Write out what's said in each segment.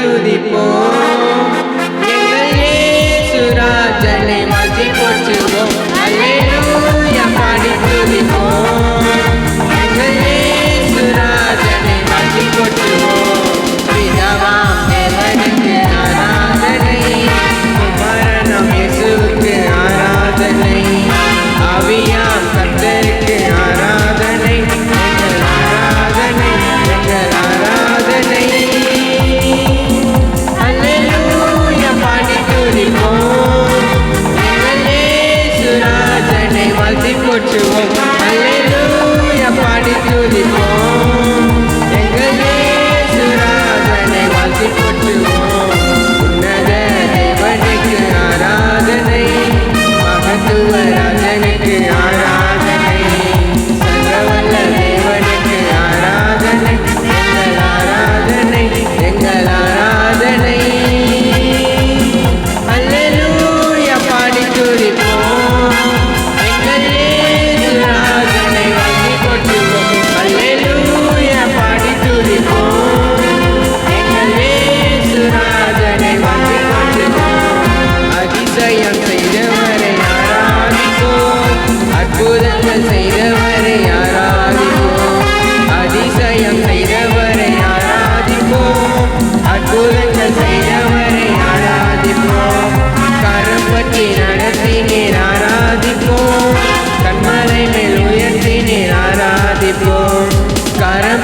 తుదిపో సురాజనే మచి పొచ్చుకో alleluia పాడి తుదిపో సురాజనే మచి పొచ్చుకో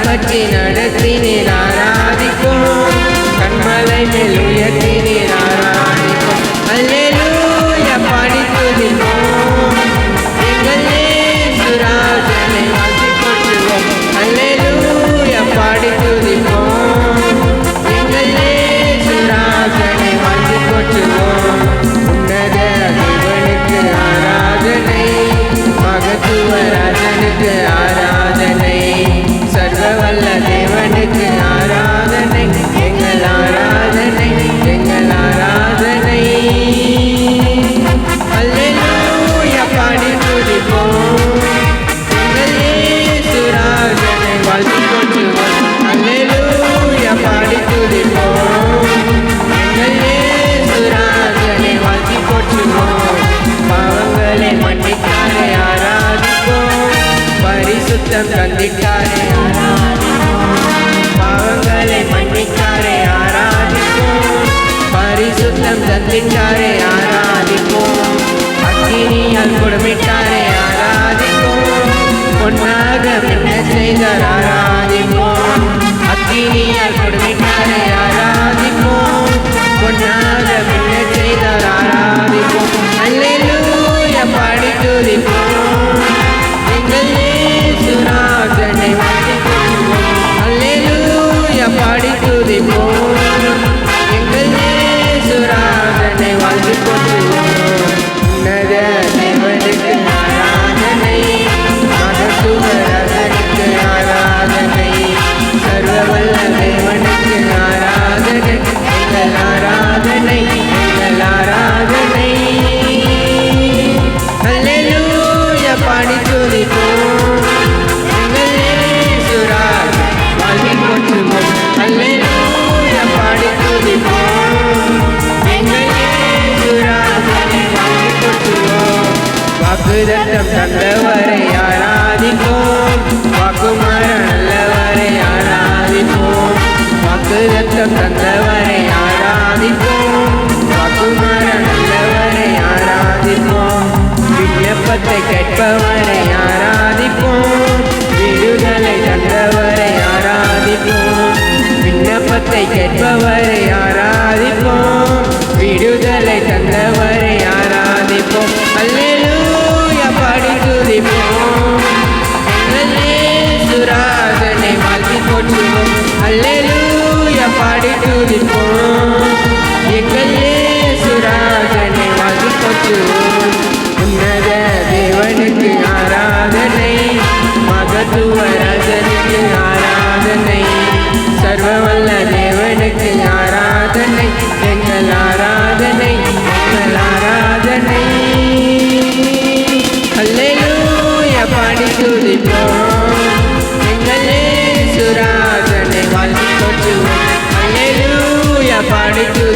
பற்றி நடத்தினேன்? நித்தம் தந்திட்டாரே பாவங்களை மன்னித்தாரே ஆராதிப்போம். பரிசுத்தம் தந்திட்டாரே ஆராதிப்போம். அக்கினியால் குடும்பிட்டாரே ஆராதிப்போம். பொன்னாக என்ன செய்தார் ஆராதிப்போம். அக்கினியால் குடும்பிட்டாரே ஆராதிப்போம். பொன்னாக என்ன செய்தார் ஆராதிப்போம். தட்டம் தந்தவரை ஆராதிப்போம் வாக்குமாற நல்லவரை ஆராதிப்போம் வாக்கு தட்டம் தந்தவரை ஆராதிப்போம் வாக்குமாற நல்லவரை ஆராதிப்போம் விண்ணப்பத்தை கேட்பவரை துதிப்போம் எங்கள் இயேசுராஜனை மதிப்பற்றுவோம் உன்னத தேவனுக்கு ஆராதனை மகத்துவர அடித்து